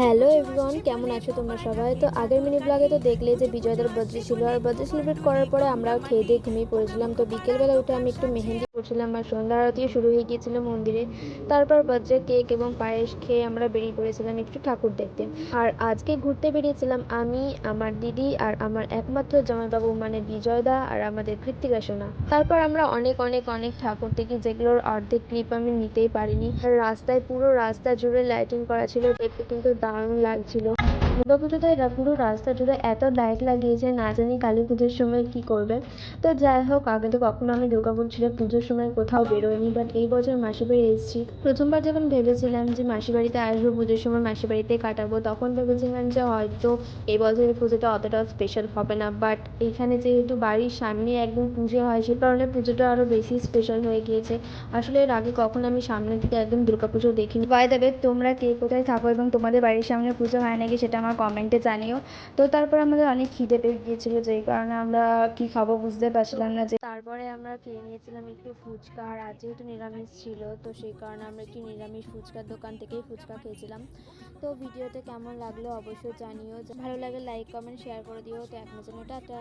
Hello everyone, কেমন আছো তোমরা সবাই? তো আগের মিনি ব্লগে তো দেখলে যে বিজয়দার বার্থডে ছিল, আর বার্থডে সেলিব্রেট করার পরে আমরাও খেয়ে দিয়ে ঘুমিয়ে পড়েছিলাম। তো বিকেলবেলা উঠে আমি একটু মেহেন্দি করছিলাম আর সন্ধ্যা আরতিও শুরু হয়ে গিয়েছিল মন্দিরে। তারপর বার্থডে কেক এবং পায়েস খেয়ে আমরা বেরিয়ে পড়েছিলাম একটু ঠাকুর দেখতে। আর আজকে ঘুরতে বেরিয়েছিলাম আমি, আমার দিদি আর আমার একমাত্র জামাইবাবু মানে বিজয়দা আর আমাদের কৃত্তিকা সোনা। তারপর আমরা অনেক অনেক অনেক ঠাকুর দেখি যেগুলোর অর্ধেক ক্লিপ আমি নিতেই পারিনি। আর রাস্তায় পুরো রাস্তা জুড়ে লাইটিং করা ছিল, দেখতে কিন্তু দারুণ লাগছিল। দুর্গাপুজোতে এরা পুরো রাস্তা জুড়ে এত লাইট লাগিয়েছে না জানি কালী পুজোর সময় কি করবে। তো যাই হোক, আগে তো কখনো আমি দুর্গাপুর ছেড়ে পুজোর সময় কোথাও বেরোইনি বাট এই বছর মাসির বাড়ি এসেছি। প্রথমবার যখন ভেবেছিলাম যে মাসির বাড়িতে আসব, পুজোর সময় মাসির বাড়িতে কাটাবো, তখন ভেবেছিলাম যে হয়তো এই বছরের পুজোটা অতটাও স্পেশাল হবে না। বাট এখানে যেহেতু বাড়ির সামনে একদম পুজো হয়, সে কারণে পুজোটা আরও বেশি স্পেশাল হয়ে গিয়েছে। আসলে এর আগে কখনো আমি সামনে থেকে একদম দুর্গাপুজো দেখিনি। বাই দেবে তোমরা কে কোথায় থাকো এবং তোমাদের বাড়ির সামনে পুজো হয় নাকি সেটা আমার কমেন্টে জানিও। তো তারপরে আমাদের অনেক খিদে পেয়ে গিয়েছিল, যেই কারণে আমরা কি খাব বুঝতে পারছিলাম না যে তারপরে আমরা খেয়ে নিয়েছিলাম একটু ফুচকা, আর আজ যেহেতু নিরামিষ ছিল, তো সেই কারণে আমরা একটু নিরামিষ ফুচকার দোকান থেকেই ফুচকা খেয়েছিলাম। তো ভিডিওতে কেমন লাগল অবশ্যই জানিও। ভালো লাগে লাইক কমেন্ট শেয়ার করে দিও। তো এক জন্য টাটা।